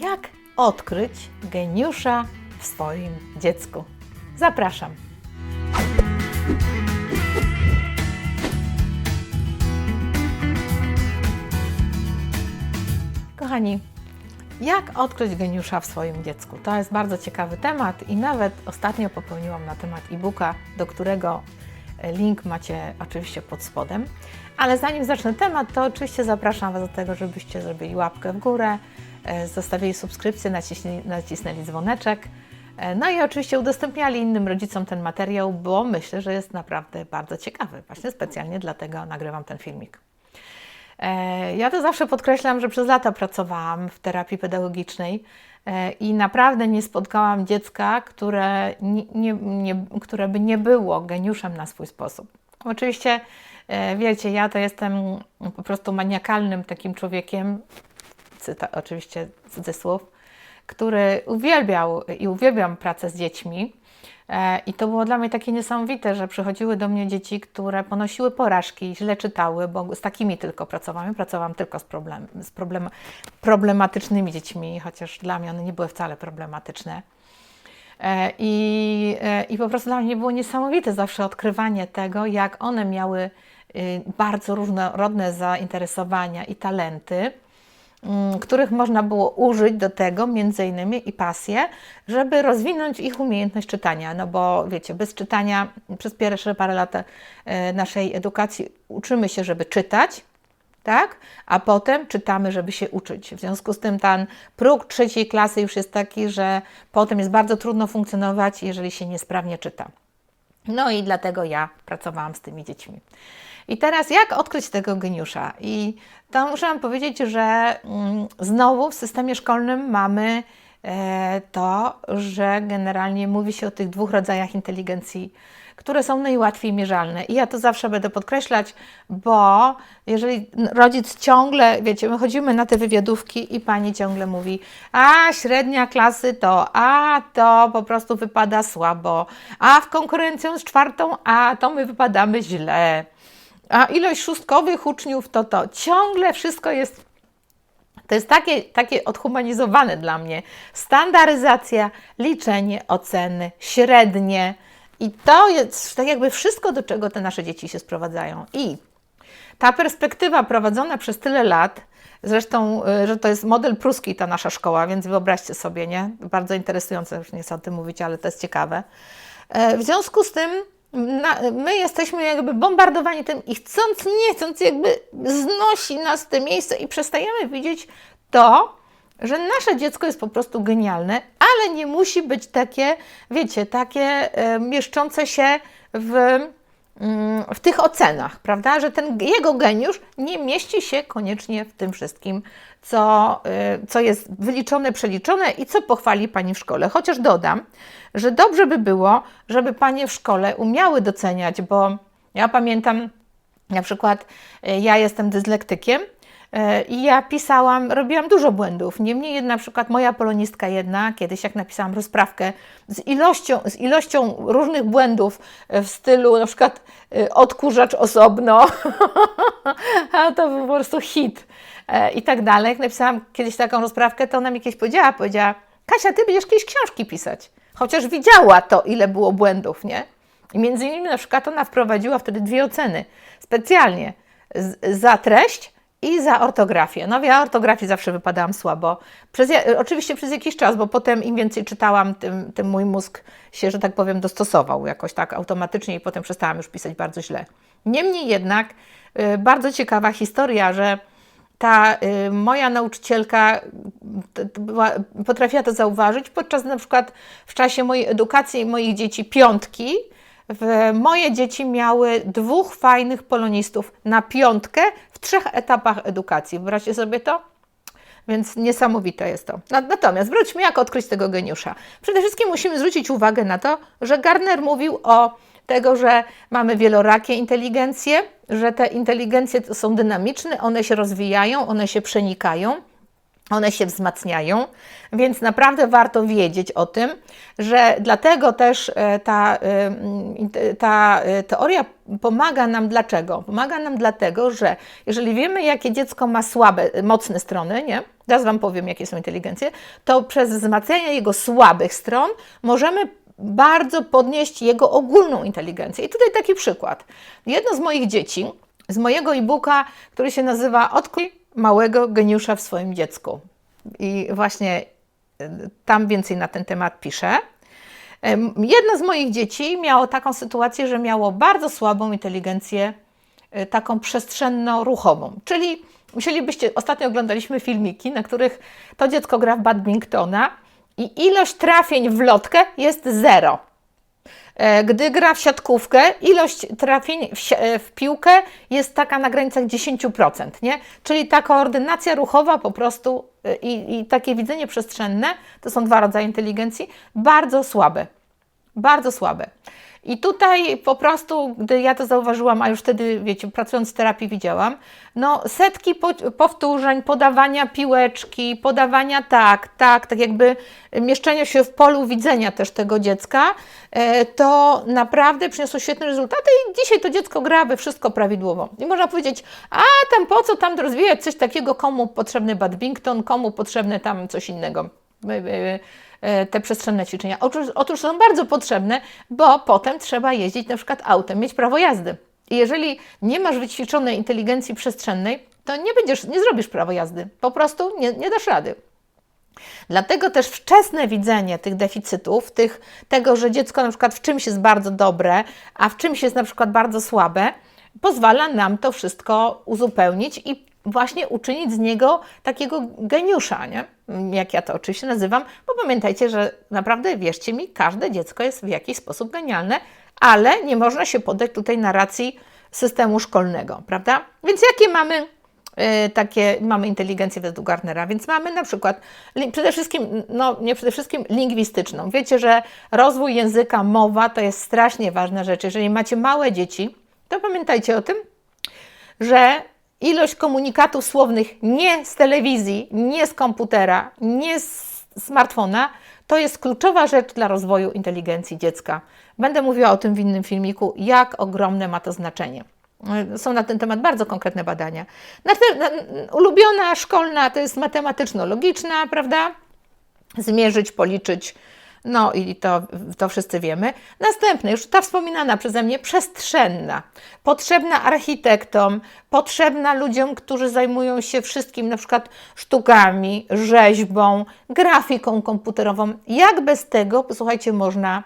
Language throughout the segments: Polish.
Jak odkryć geniusza w swoim dziecku? Zapraszam. Kochani, jak odkryć geniusza w swoim dziecku? To jest bardzo ciekawy temat i nawet ostatnio popełniłam na temat e-booka, do którego link macie oczywiście pod spodem. Ale zanim zacznę temat, to oczywiście zapraszam Was do tego, żebyście zrobili łapkę w górę, e, zostawili subskrypcję, nacisnęli, nacisnęli dzwoneczek. E, No i oczywiście udostępniali innym rodzicom ten materiał, bo myślę, że jest naprawdę bardzo ciekawy. Właśnie specjalnie dlatego nagrywam ten filmik. E, Ja to zawsze podkreślam, że przez lata pracowałam w terapii pedagogicznej i naprawdę nie spotkałam dziecka, które, nie, nie, nie, które by nie było geniuszem na swój sposób. Oczywiście, e, wiecie, ja to jestem po prostu maniakalnym takim człowiekiem, cyta, oczywiście cudzysłów, który uwielbiał i uwielbiam pracę z dziećmi. E, I to było dla mnie takie niesamowite, że przychodziły do mnie dzieci, które ponosiły porażki, źle czytały, bo z takimi tylko pracowałam. Pracowałam tylko z, problem, z problem, problematycznymi dziećmi, chociaż dla mnie one nie były wcale problematyczne. E, I, e, I po prostu dla mnie było niesamowite zawsze odkrywanie tego, jak one miały y, bardzo różnorodne zainteresowania i talenty których można było użyć do tego, między innymi i pasję, żeby rozwinąć ich umiejętność czytania. No bo wiecie, bez czytania przez pierwsze parę lat e, naszej edukacji uczymy się, żeby czytać, tak? A potem czytamy, żeby się uczyć. W związku z tym ten próg trzeciej klasy już jest taki, że potem jest bardzo trudno funkcjonować, jeżeli się niesprawnie czyta. No i dlatego ja pracowałam z tymi dziećmi. I teraz jak odkryć tego geniusza? I to muszę Wam powiedzieć, że mm, znowu w systemie szkolnym mamy e, to, że generalnie mówi się o tych dwóch rodzajach inteligencji, które są najłatwiej mierzalne. I ja to zawsze będę podkreślać, bo jeżeli rodzic ciągle, wiecie, my chodzimy na te wywiadówki i pani ciągle mówi, a średnia klasy to, a to po prostu wypada słabo, a w konkurencją z czwartą, a to my wypadamy źle a ilość szóstkowych uczniów to to. Ciągle wszystko jest. To jest takie, takie odhumanizowane dla mnie. Standaryzacja, liczenie, oceny, średnie. I to jest tak jakby wszystko, do czego te nasze dzieci się sprowadzają. I ta perspektywa prowadzona przez tyle lat, zresztą, y, że to jest model pruski ta nasza szkoła, więc wyobraźcie sobie, nie? Bardzo interesujące, już nie chcę o tym mówić, ale to jest ciekawe. E, W związku z tym my jesteśmy jakby bombardowani tym i chcąc, nie chcąc, jakby znosi nas te miejsce i przestajemy widzieć to, że nasze dziecko jest po prostu genialne, ale nie musi być takie, wiecie, takie e, mieszczące się w, mm, w tych ocenach, prawda? Że ten jego geniusz nie mieści się koniecznie w tym wszystkim, co, y, co jest wyliczone, przeliczone i co pochwali Pani w szkole. Chociaż dodam, że dobrze by było, żeby Panie w szkole umiały doceniać, bo ja pamiętam na przykład, y, ja jestem dyslektykiem, i ja pisałam, robiłam dużo błędów. Niemniej jednak, na przykład moja polonistka jedna, kiedyś jak napisałam rozprawkę z ilością, z ilością różnych błędów w stylu na przykład y, odkurzacz osobno, a to był po prostu hit e, i tak dalej. Jak napisałam kiedyś taką rozprawkę, to ona mi kiedyś powiedziała, powiedziała, Kasia, ty będziesz kiedyś książki pisać. Chociaż widziała to, ile było błędów, nie? I między innymi na przykład ona wprowadziła wtedy dwie oceny specjalnie za treść i za ortografię. No ja ortografii zawsze wypadałam słabo. Przez, oczywiście przez jakiś czas, bo potem im więcej czytałam, tym, tym mój mózg się, że tak powiem, dostosował jakoś tak automatycznie i potem przestałam już pisać bardzo źle. Niemniej jednak y, bardzo ciekawa historia, że ta y, moja nauczycielka była, potrafiła to zauważyć podczas na przykład w czasie mojej edukacji moich dzieci piątki. W, moje dzieci miały dwóch fajnych polonistów na piątkę trzech etapach edukacji. Wyobraźcie sobie to? Więc niesamowite jest to. Na- Natomiast wróćmy, jak odkryć tego geniusza. Przede wszystkim musimy zwrócić uwagę na to, że Gardner mówił o tego, że mamy wielorakie inteligencje, że te inteligencje są dynamiczne, one się rozwijają, one się przenikają. One się wzmacniają, więc naprawdę warto wiedzieć o tym, że dlatego też e, ta, e, ta e, teoria pomaga nam dlaczego? Pomaga nam dlatego, że jeżeli wiemy, jakie dziecko ma słabe, mocne strony, nie? Teraz Wam powiem, jakie są inteligencje, to przez wzmacnianie jego słabych stron możemy bardzo podnieść jego ogólną inteligencję. I tutaj taki przykład. Jedno z moich dzieci, z mojego e-booka, który się nazywa Odkryj małego geniusza w swoim dziecku. I właśnie y, tam więcej na ten temat piszę. Jedno z moich dzieci miało taką sytuację, że miało bardzo słabą inteligencję, y, taką przestrzenno-ruchową. Czyli musielibyście, ostatnio oglądaliśmy filmiki, na których to dziecko gra w badmintona i ilość trafień w lotkę jest zero. E, gdy gra w siatkówkę, ilość trafień w, e, w, piłkę jest taka na granicach 10%, nie? Czyli ta koordynacja ruchowa po prostu e, i, i takie widzenie przestrzenne, to są dwa rodzaje inteligencji, bardzo słabe. Bardzo słabe. I tutaj po prostu, gdy ja to zauważyłam, a już wtedy, wiecie, pracując w terapii widziałam, no setki powtórzeń, podawania piłeczki, podawania tak, tak, tak jakby mieszczenia się w polu widzenia też tego dziecka, e, to naprawdę przyniosło świetne rezultaty i dzisiaj to dziecko gra we wszystko prawidłowo. I można powiedzieć, a tam po co tam rozwijać coś takiego, komu potrzebny badminton, komu potrzebne tam coś innego e, e, te przestrzenne ćwiczenia? Otóż, otóż są bardzo potrzebne, bo potem trzeba jeździć na przykład autem, mieć prawo jazdy. I jeżeli nie masz wyćwiczonej inteligencji przestrzennej, to nie będziesz, nie zrobisz prawo jazdy. Po prostu nie, nie dasz rady. Dlatego też wczesne widzenie tych deficytów, tych, tego, że dziecko na przykład w czymś jest bardzo dobre, a w czymś jest na przykład bardzo słabe, pozwala nam to wszystko uzupełnić i właśnie uczynić z niego takiego geniusza, nie? jak ja to oczywiście nazywam, bo pamiętajcie, że naprawdę, wierzcie mi, każde dziecko jest w jakiś sposób genialne, ale nie można się poddać tutaj narracji systemu szkolnego, prawda? Więc jakie mamy y, takie, mamy inteligencję według Garnera, więc mamy na przykład przede wszystkim, no nie przede wszystkim lingwistyczną. Wiecie, że rozwój języka, mowa to jest strasznie ważna rzecz. Jeżeli macie małe dzieci, to pamiętajcie o tym, że ilość komunikatów słownych nie z telewizji, nie z komputera, nie z smartfona, to jest kluczowa rzecz dla rozwoju inteligencji dziecka. Będę mówiła o tym w innym filmiku, jak ogromne ma to znaczenie. Są na ten temat bardzo konkretne badania. ulubiona szkolna to jest matematyczno-logiczna, prawda? Zmierzyć, policzyć, no i to, to wszyscy wiemy. Następny, już ta wspominana przeze mnie, przestrzenna. Potrzebna architektom, potrzebna ludziom, którzy zajmują się wszystkim, na przykład sztukami, rzeźbą, grafiką komputerową. Jak bez tego, posłuchajcie, można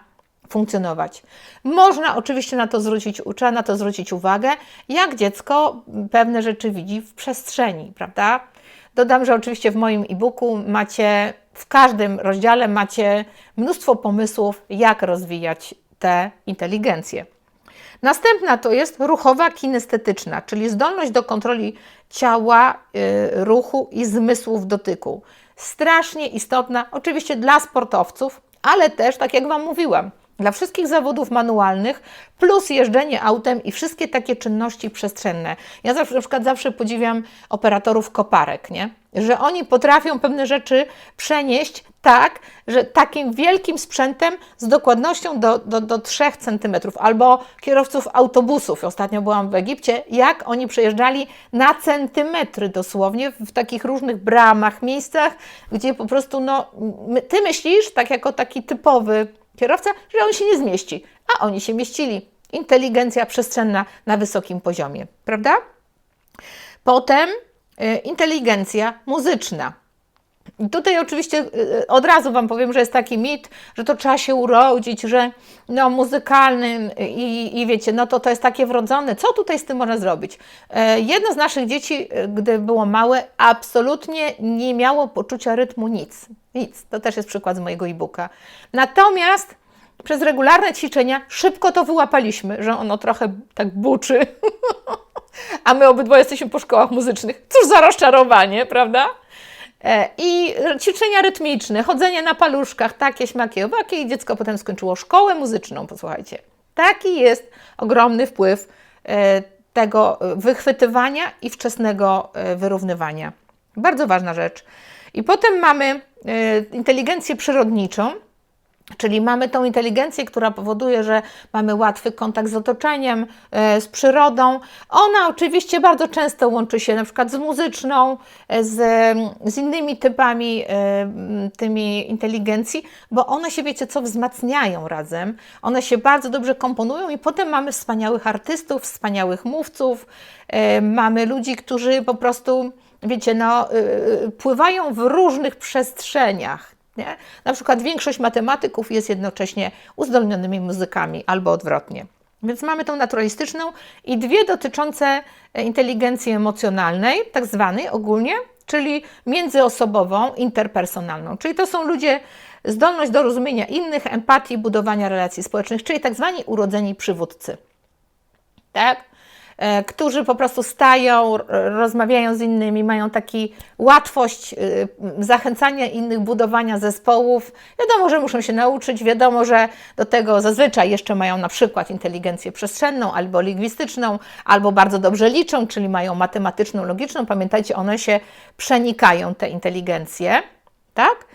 funkcjonować. Można oczywiście na to zwrócić, na to zwrócić uwagę, jak dziecko pewne rzeczy widzi w przestrzeni, prawda? Dodam, że oczywiście w moim e-booku macie w każdym rozdziale macie mnóstwo pomysłów, jak rozwijać tę inteligencję. Następna to jest ruchowa kinestetyczna, czyli zdolność do kontroli ciała, y, ruchu i zmysłów dotyku. Strasznie istotna, oczywiście dla sportowców, ale też, tak jak Wam mówiłam, dla wszystkich zawodów manualnych, plus jeżdżenie autem i wszystkie takie czynności przestrzenne. Ja zawsze, na przykład zawsze podziwiam operatorów koparek, nie? że oni potrafią pewne rzeczy przenieść tak, że takim wielkim sprzętem z dokładnością do, do, do 3 cm, albo kierowców autobusów. Ostatnio byłam w Egipcie, jak oni przejeżdżali na centymetry dosłownie w takich różnych bramach, miejscach, gdzie po prostu, no, ty myślisz, tak jako taki typowy kierowca, że on się nie zmieści, a oni się mieścili. Inteligencja przestrzenna na wysokim poziomie, prawda? Potem y, inteligencja muzyczna. I tutaj oczywiście y, od razu Wam powiem, że jest taki mit, że to trzeba się urodzić, że no muzykalnym i, i wiecie, no to to jest takie wrodzone. Co tutaj z tym można zrobić? E, jedno z naszych dzieci, y, gdy było małe, absolutnie nie miało poczucia rytmu nic. Nic. To też jest przykład z mojego e-booka. Natomiast przez regularne ćwiczenia szybko to wyłapaliśmy, że ono trochę tak buczy. A my obydwoje jesteśmy po szkołach muzycznych. Cóż za rozczarowanie, prawda? E, I ćwiczenia rytmiczne, chodzenie na paluszkach, takie, śmakie, owakie i dziecko potem skończyło szkołę muzyczną, posłuchajcie. Taki jest ogromny wpływ e, tego wychwytywania i wczesnego e, wyrównywania. Bardzo ważna rzecz. I potem mamy e, inteligencję przyrodniczą, Czyli mamy tą inteligencję, która powoduje, że mamy łatwy kontakt z otoczeniem, e, z przyrodą. Ona oczywiście bardzo często łączy się na przykład z muzyczną, e, z, z innymi typami tymi inteligencji, bo one się, wiecie co, wzmacniają razem. One się bardzo dobrze komponują i potem mamy wspaniałych artystów, wspaniałych mówców, mamy ludzi, którzy po prostu, wiecie, no, y, y, pływają w różnych przestrzeniach. Nie? Na przykład większość matematyków jest jednocześnie uzdolnionymi muzykami albo odwrotnie. Więc mamy tą naturalistyczną i dwie dotyczące e, inteligencji emocjonalnej, tak zwanej ogólnie, czyli międzyosobową, interpersonalną. Czyli to są ludzie, zdolność do rozumienia innych, empatii, budowania relacji społecznych, czyli tak zwani urodzeni przywódcy. Tak? E, którzy po prostu stają, rozmawiają z innymi, mają taką łatwość y, zachęcania innych, budowania zespołów. Wiadomo, że muszą się nauczyć, wiadomo, że do tego zazwyczaj jeszcze mają na przykład inteligencję przestrzenną albo lingwistyczną, albo bardzo dobrze liczą, czyli mają matematyczną, logiczną. Pamiętajcie, one się przenikają, te inteligencje, tak?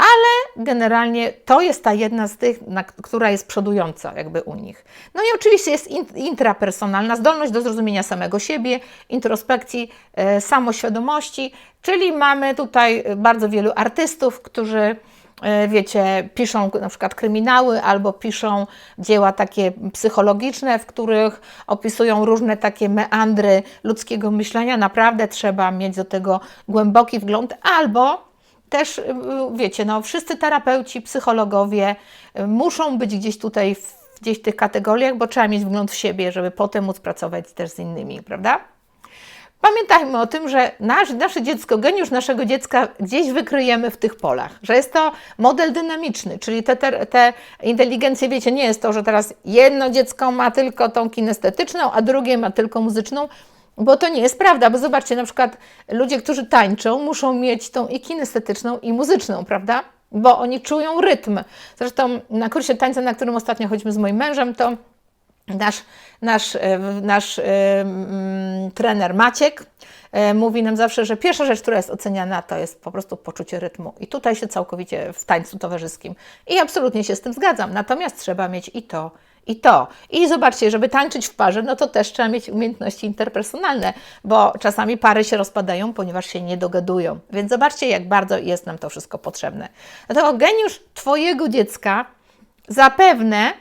Ale generalnie to jest ta jedna z tych, na, która jest przodująca jakby u nich. No i oczywiście jest in, intrapersonalna zdolność do zrozumienia samego siebie, introspekcji, e, samoświadomości, czyli mamy tutaj bardzo wielu artystów, którzy e, wiecie, piszą na przykład kryminały albo piszą dzieła takie psychologiczne, w których opisują różne takie meandry ludzkiego myślenia. Naprawdę trzeba mieć do tego głęboki wgląd albo też, y, wiecie, no, wszyscy terapeuci, psychologowie y, muszą być gdzieś tutaj, w, gdzieś w tych kategoriach, bo trzeba mieć wgląd w siebie, żeby potem móc pracować też z innymi, prawda? Pamiętajmy o tym, że nasz, nasze dziecko, geniusz naszego dziecka gdzieś wykryjemy w tych polach, że jest to model dynamiczny, czyli te, te, te inteligencje, wiecie, nie jest to, że teraz jedno dziecko ma tylko tą kinestetyczną, a drugie ma tylko muzyczną, bo to nie jest prawda, bo zobaczcie, na przykład ludzie, którzy tańczą, muszą mieć tą i kinestetyczną, i muzyczną, prawda? Bo oni czują rytm. Zresztą na kursie tańca, na którym ostatnio chodzimy z moim mężem, to nasz, nasz, e, nasz e, mm, trener Maciek e, mówi nam zawsze, że pierwsza rzecz, która jest oceniana, to jest po prostu poczucie rytmu. I tutaj się całkowicie w tańcu towarzyskim. I absolutnie się z tym zgadzam. Natomiast trzeba mieć i to, i to. I zobaczcie, żeby tańczyć w parze, no to też trzeba mieć umiejętności interpersonalne, bo czasami pary się rozpadają, ponieważ się nie dogadują. Więc zobaczcie, jak bardzo jest nam to wszystko potrzebne. Dlatego geniusz Twojego dziecka zapewne,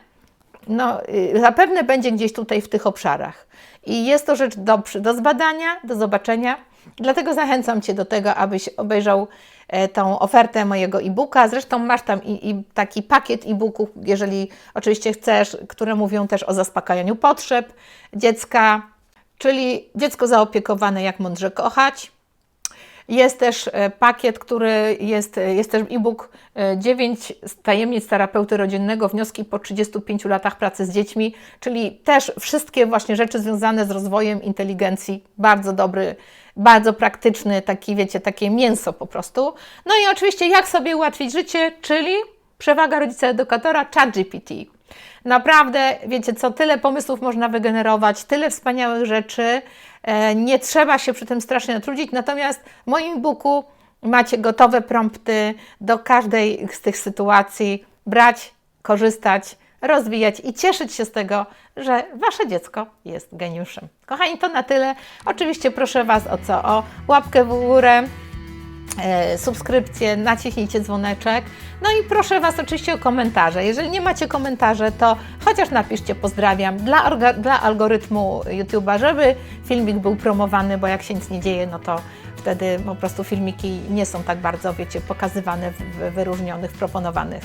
no, y, zapewne będzie gdzieś tutaj w tych obszarach. I jest to rzecz do, do zbadania, do zobaczenia. Dlatego zachęcam Cię do tego, abyś obejrzał e, tą ofertę mojego e-booka. Zresztą masz tam i, i taki pakiet e-booków, jeżeli oczywiście chcesz, które mówią też o zaspokajaniu potrzeb dziecka, czyli dziecko zaopiekowane, jak mądrze kochać. Jest też e, pakiet, który jest, e, jest też e-book 9 tajemnic terapeuty rodzinnego, wnioski po 35 latach pracy z dziećmi, czyli też wszystkie właśnie rzeczy związane z rozwojem inteligencji. Bardzo dobry, bardzo praktyczny, taki wiecie, takie mięso po prostu. No i oczywiście jak sobie ułatwić życie, czyli przewaga rodzica edukatora ChatGPT. Naprawdę, wiecie co, tyle pomysłów można wygenerować, tyle wspaniałych rzeczy. E, Nie trzeba się przy tym strasznie natrudzić. Natomiast w moim booku macie gotowe prompty do każdej z tych sytuacji. Brać, korzystać, rozwijać i cieszyć się z tego, że Wasze dziecko jest geniuszem. Kochani, to na tyle. Oczywiście proszę Was o co? O łapkę w górę, e, subskrypcję, naciśnijcie dzwoneczek. No i proszę Was oczywiście o komentarze. Jeżeli nie macie komentarzy, to chociaż napiszcie pozdrawiam dla, dla algorytmu YouTube'a, żeby filmik był promowany, bo jak się nic nie dzieje, no to wtedy po prostu filmiki nie są tak bardzo, wiecie, pokazywane, w- wyróżnionych, proponowanych.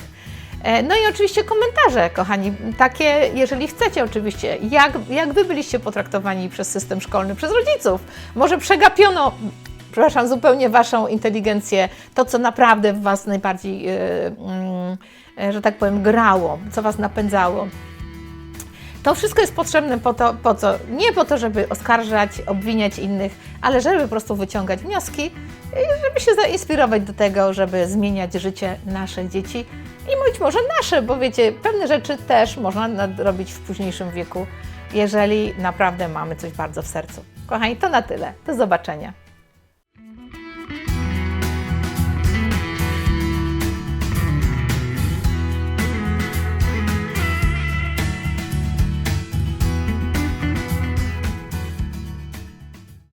E, No i oczywiście komentarze, kochani, takie, jeżeli chcecie oczywiście, jak, jak Wy byliście potraktowani przez system szkolny, przez rodziców. Może przegapiono, przepraszam, zupełnie Waszą inteligencję, to co naprawdę w Was najbardziej, mm, e, że tak powiem, grało, co Was napędzało. To wszystko jest potrzebne po to, po co? Nie po to, żeby oskarżać, obwiniać innych, ale żeby po prostu wyciągać wnioski i żeby się zainspirować do tego, żeby zmieniać życie naszych dzieci i być może nasze, bo wiecie, pewne rzeczy też można nadrobić w późniejszym wieku, jeżeli naprawdę mamy coś bardzo w sercu. Kochani, to na tyle. Do zobaczenia.